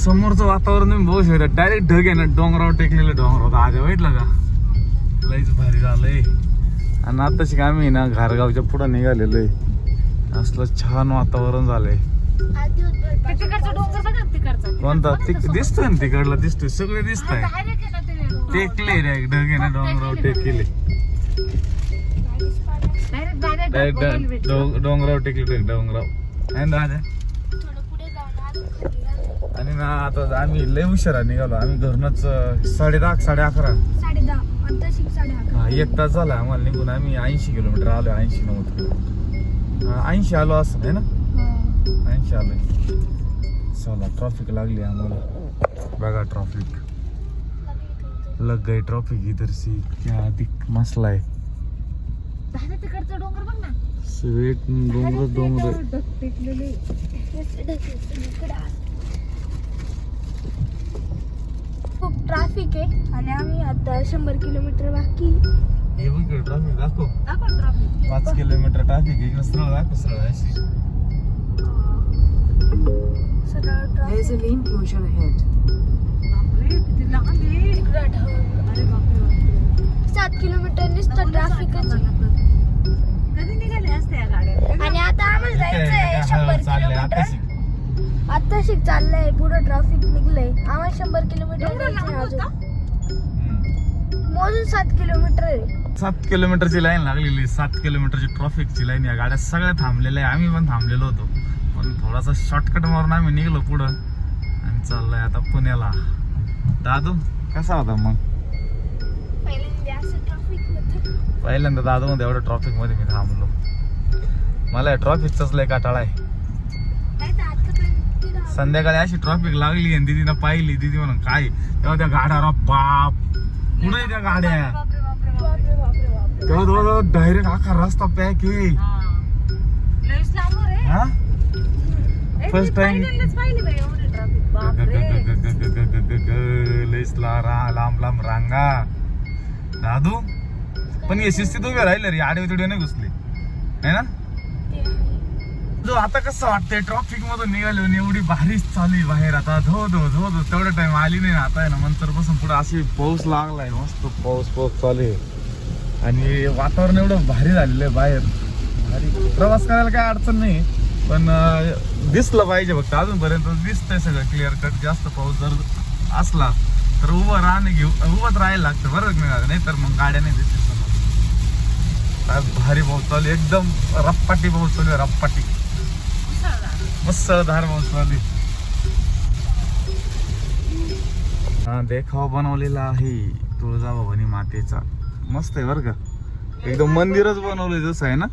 समोरचं वातावरण तुम्ही बघू शकता. डायरेक्ट ढग आहे ना डोंगरावर टेकलेलं डोंगर होता आज बघितलं का? लईच भारी झालंय. आणि आताशी आम्ही ना घारगावच्या पुढं निघालेलो आहे. असलं छान वातावरण झालंय. कोणता? दिसतोय ना तिकडला दिसतोय. सगळे दिसत आहे. टेकले रे ढग आहे ना डोंगरावर टेकले. डायरेक्ट डोंगरावर टेकले ढग डोंगरावर. आहे ना आता आम्ही लय उशिरा निघालो आम्ही घरूनच साडे दहा साडे अकरा साडे दहा आता शिक साडे अकरा हा एक तास झाला आम्हाला निघून आम्ही ऐंशी किलोमीटर आलो ऐंशी नव्वद किलोमीटर ऐंशी आलो असं आहे ना ऐंशी आलोय चला ट्रॉफिक लागली आम्हाला बघा ट्रॉफिक लग गई ट्रॉफिक इधर से क्या दिख मसला है तिकडचा डोंगर बघ ना स्वीट डोंगर डोंगर ढग टेकलेले. खूप ट्रॅफिक आहे आणि आम्ही आता शंभर किलोमीटर बाकी हे बघ ट्रॉफिक दाखव. दाखव ना traffic. पाच किलोमीटर ट्रॅफिक इकडे सरळ दाखव सरळ अशी सरळ a traffic lane closure ahead. आहे. सात किलोमीटर नुसतं ट्रॅफिकच आहे. कधी निघाले असते या गाड्या? आणि आता आम्हाला जायचंय शंभर आता किलोमीटर. आता शिक चाललंय. पुढं ट्रॅफिक निघलंय. आम्हाला शंभर किलोमीटर जायचंय? अजून. मोजून सात किलोमीटर आहे. सात किलोमीटरची लाईन लागलेली. सात किलोमीटरची ट्रॉफिकची लाईन या गाड्या सगळ्या थांबलेल्या आहे. आम्ही पण थांबलेलो होतो. पण थोडासा शॉर्टकट मारून आम्ही निघलो पुढं. आणि चाललोय आता पुण्याला. दादू कसा होता मग? पहिल्यांदा असं ट्रॅफिक होतं पहिल्यांदा दादू मध्ये एवढं ट्रॉफिकमध्ये मी थांबलो. मला ट्रॉफिकचाच लय काटाळा आहे. संध्याकाळी अशी ट्रॉफिक लागली आणि दिदीनं पाहिली दिदी म्हणून काय तेव्हा त्या गाड्या रा बाप पुढे त्या गाड्या तेव्हा डायरेक्ट अख्खा रस्ता पॅक आहे हा. लयच लांब आहे. हा ए, First मी time. पहिल्यांदाच पाहिली बाई एवढी traffic. बापरे. लईच ला- रा- लांब लांब रांगा दादू पण हे शिस्तीत उभे राहिले रे आडवे तिडे नाही घुसले है ना. जो आता कसं वाटतंय? ट्रॉफिक मधून निघालो एवढी भारीच चालू बाहेर आता. धो धो धो धो. तेवढा टाइम आली नाही ना. आता आहे ना नंतर पासून पुढे अशी पाऊस लागलाय. मस्त पाऊस पाऊस चालू आहे. आणि वातावरण एवढं भारी झालेलं आहे बाहेर. भारी. प्रवास करायला काय अडचण नाही. पण दिसलं पाहिजे फक्त. अजूनपर्यंत दिसतंय सगळं क्लिअर कट जास्त पाऊस जर असला तर उभं राहणे घेऊ उभंच राहायला लागतं. बरं नाही तर मग गाड्या नाही दिसत समोर. भारी पाऊस चालू एकदम रप्पाटी पाऊस चालू आहे. रप्पाटी. पाऊस चालू आहे. हा देखावा बनवलेला आहे तुळजाभवानी मातेचा. मस्त आहे बरं का. एकदम मंदिरच बनवलंय जसं आहे ना.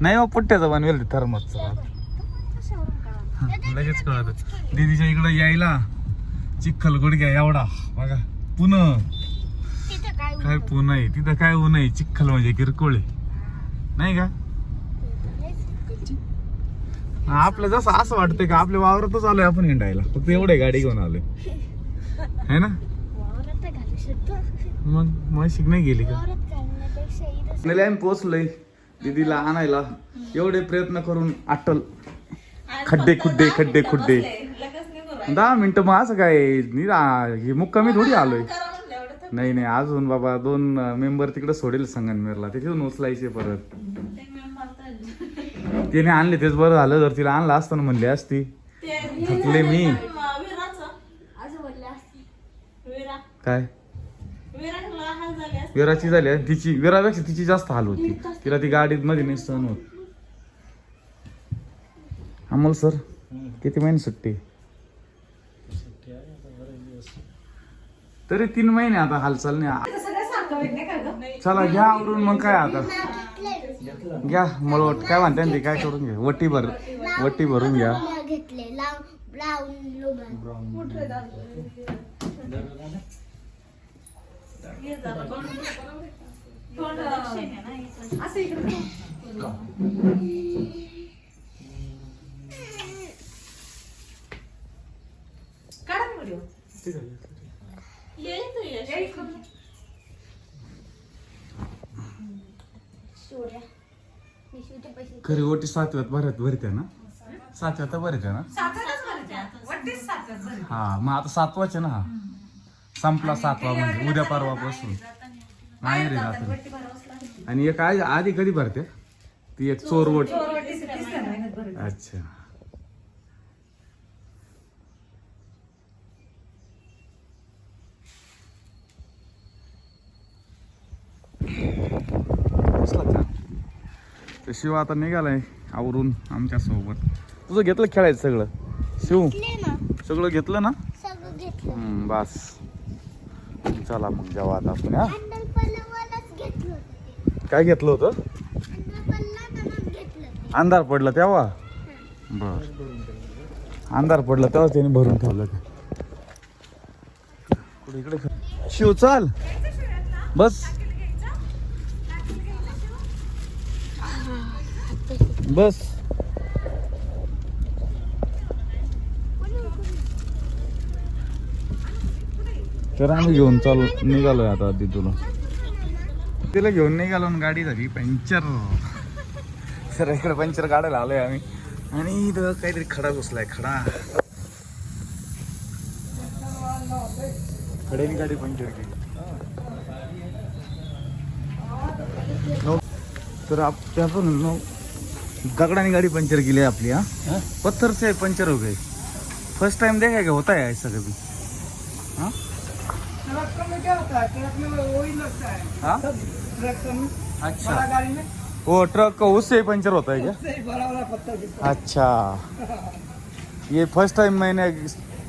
नाही हो पुट्ट्याचं बनवेल थर्मसचं? लगेच कळत दीदीच्या इकडे यायला. चिखल गुडघ्या एवढा. बघा तिथं काय पुणे आहे? तिथं काय ऊन आहे चिखल म्हणजे किरकोळ आहे. नाही का? आपलं जसं असं वाटतंय का आपल्या वावरातच आलोय आपण हिंडायला. फक्त एवढे गाडी घेऊन आलोय. है ना? मग म्हशीक नाही गेली का? नाही आम्ही पोचलोय दीदीला आणायला. एवढे प्रयत्न करून अटल खड्डे खुड्डे खड्डे खुड्डे. दहा मिनिटं मग असं काय हे मुक्कामी थोडी आलोय. नाही नाही अजून बाबा दोन मेंबर तिकडे सोडेल संगनमेरला. तिथून उचलायचे परत. तिने आणले तेच बरं झालं. जर तिला आणलं असतं ना म्हणले असती. थकले मी. काय? विराची झाली आणि तिची विरापेक्षा तिची जास्त हाल होती. तिला ती गाडीत मध्ये नाही सहन होत. अमोल सर किती महिने सुट्टी? तरी तीन महिने आता हालचाल नाही. चला घ्या आवरून मग काय आता. घ्या मला काय म्हणते ना ते काय करून घ्या. वटी भर वटी भरून घ्या. घेतले असं इकडे काढा ना व्हिडिओ सूर्य निशिवचे पैसे खरी ओटी सातव्यात भरत भरते ना? सातव्यात भरते ना. हा मग आता सातवाच ना हा. संपला सातवा म्हणजे उद्या परवापासून. नाही रे रात्री. आणि एक आधी आधी कधी भरते? ती एक चोरवट. अच्छा. कसला. तर शिव आता निघालाय आवरून आमच्यासोबत तुझं घेतलं खेळायचं सगळं? शिव? सगळं घेतलं ना? हम्म, बस. चला मग जेव्हा आता आपण हा? काय घेतलं होतं? अंधार पडला तेव्हा? बर. अंधार पडला तेव्हा त्याने भरून ठेवलं ते. कुठे इकडे ख- शिव चाल. बस. बस. तर आम्ही घेऊन चालू निघालोय आता तिथून तिला. घेऊन निघालो गाडी झाली पंक्चर सर इकडे पंक्चर काढायला आलोय आम्ही. आणि इथं काहीतरी खडा घुसलाय खडा. खड्याने गाडी पंक्चर केली. तर आप पण दगडाने गाड़ी पंचर केली आपली हाँ? पत्थर से पंचर हो गई फर्स्ट टाइम देखा क्या होता है ऐसा कभी? हाँ? ट्रक में क्या होता है? ट्रक में वही लगता है हाँ ट्रक में अच्छा बड़ा गाड़ी में वो ट्रक का उससे ही पंचर होता है क्या? अच्छा. ये फर्स्ट टाइम मैंने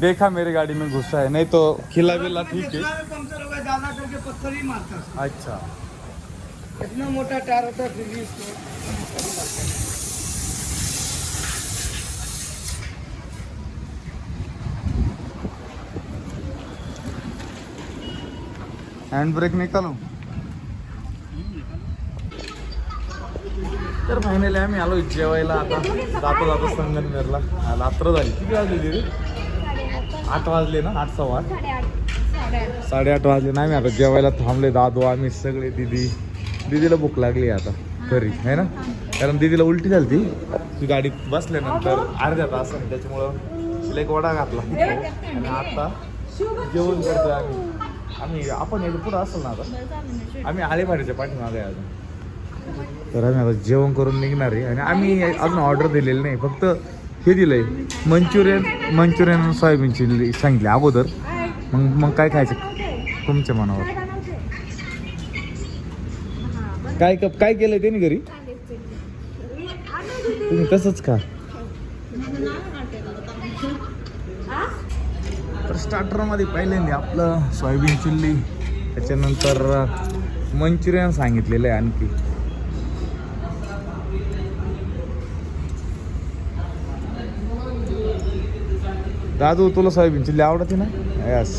देखा मेरी गाड़ी में घुसा है नहीं तो खिला बिला ठीक है। पंक्चर है। अच्छा. इतना मोटा टायर होता है फिर भी इसको हँड ब्रेक निकालो। तर फायनली आम्ही आलो जेवायला. आता जातो जातो संगमनेरला हा, रात्र झाली. किती वाजली दिदी आठ वाजले ना? आठ सव्वा आठ? साडेआठ वाजले ना आम्ही. आता जेवायला थांबले दादू आम्ही सगळे दिदी. दिदीला भूक लागली आता घरी आहे ना? कारण दिदीला उलटी झाली ती. ती गाडीत बसल्यानंतर अर्ध्या तासाने त्याच्यामुळं तिला एक वडा घातला. आणि आता जेवण करतोय आम्ही. आम्ही आपण याच्या पुढं असेल ना आता? आम्ही आळेभाडीच्या पाठीमागे आहे अजून. तर आम्ही आता जेवण करून निघणार आहे. आणि आम्ही अजून ऑर्डर दिलेली नाही. फक्त हे दिलंय. मंचुरियन मंचुरियन आणि सोयाबीन चिल्ली सांगितले अगोदर. मग मग काय खायचं? तुमच्या मनावर. काय क- काय केलंय त्यांनी घरी? तुम्ही तसंच खा. तर स्टार्टरमध्ये पहिल्यांदा आपलं सोयाबीन चिल्ली त्याच्यानंतर मंचुरियन सांगितलेलं आहे आणखी. दादू तुला सोयाबीन चिल्ली आवडते ना? यस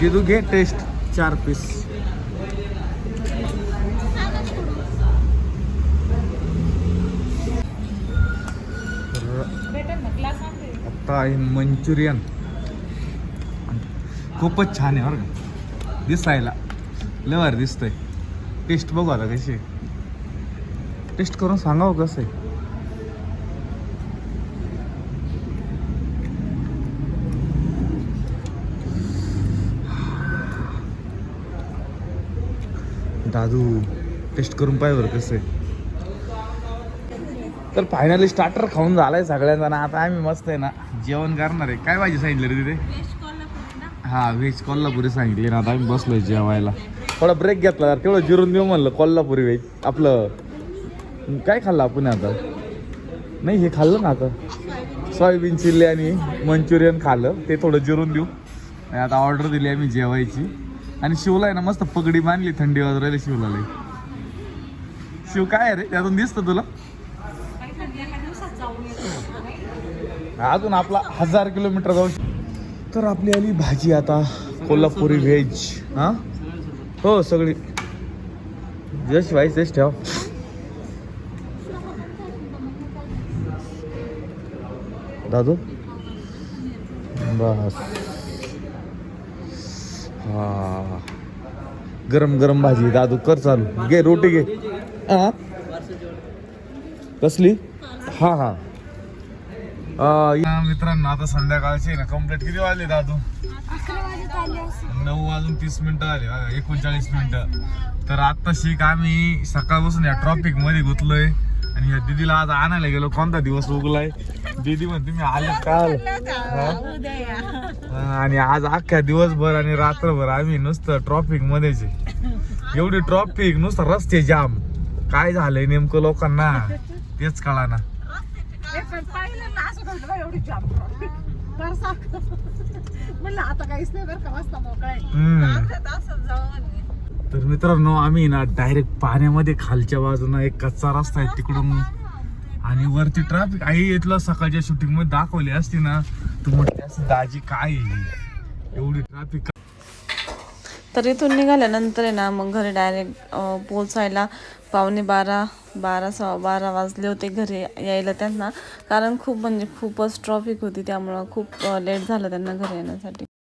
गिदू घे टेस्ट चार पीस आता आहे मंचुरियन. खूपच छान आहे बरं का. दिसायला. लवार दिसतंय. टेस्ट बघू आता कशी टेस्ट करून सांगावं कसं आहे. दादू टेस्ट करून पाय बरं कसं. आहे तर फायनली स्टार्टर खाऊन झालाय सगळ्यांना ना आता आम्ही मस्त आहे ना जेवण करणार आहे. काय भाजी सांगितलं रे तिथे? हा व्हेज कोल्हापुरी सांगितली ना आता आम्ही बसलोय जेवायला. थोडा ब्रेक घेतला तेवढं जिरून देऊ म्हणलं कोल्हापुरी व्हेज आपलं काय खाल्लं आपण आता? नाही हे खाल्लं ना आता. सोयाबीन चिल्ली आणि मंचुरियन खाल्लं ते थोडं जिरून देऊ. आता ऑर्डर दिली आम्ही जेवायची. आणि शिवला आहे ना मस्त पगडी बांधली थंडी वाजून राहिली शिवला लई. शिव काय आहे रे? त्यातून दिसतं तुला? अजून आपला हजार किलोमीटर जाऊ तर आपली आली भाजी आता कोल्हापुरी व्हेज हा? हो सगळी. जस्ट वाईस तेच ठेव. दादू? बस. हा. गरम गरम भाजी दादू कर चालू. घे रोटी घे. हा कसली? हा हा. या मित्रांनो आता संध्याकाळची ना. कंप्लीट किती वाजले दादू? नऊ वाजून तीस मिनिटं आले एकोणचाळीस मिनिटं. तर आत्ताशी शिक आम्ही सकाळपासून या ट्रॉफिकमध्ये गुतलोय. आणि या दीदीला आज आणायला गेलो. कोणता दिवस उगलाय? दीदी म्हणते मी आले काल. हा? आणि आज अख्ख्या दिवसभर आणि रात्रभर आम्ही नुसतं ट्रॉफिक मध्येच आहे. एवढी ट्रॉफिक नुसतं रस्ते जाम काय झालंय नेमकं लोकांना? तेच कळा ना पाहिलं ना असं घडलं एवढी जाम तर साक म्हणलं आता काहीच नाही बरं का मोकळा आहे. हम्म. असं जाऊन तर मित्रांनो आम्ही ना डायरेक्ट पाण्यामध्ये खालच्या बाजूला एक कच्चा रस्ता आहे तिकडून. आणि वरती ट्रॅफिक आई इथलं सकाळच्या शूटिंगमध्ये दाखवली असती ना तू म्हटली असं दाजी काय एवढी ट्रॅफिक तर इथून निघाल्यानंतर आहे ना मग घरी डायरेक्ट पोचायला पावणे बारा बारा सव्वा बारा वाजले होते घरी यायला त्यांना. कारण खूप म्हणजे खूपच ट्रॉफिक होती त्यामुळं खूप लेट झालं त्यांना घरी येण्यासाठी.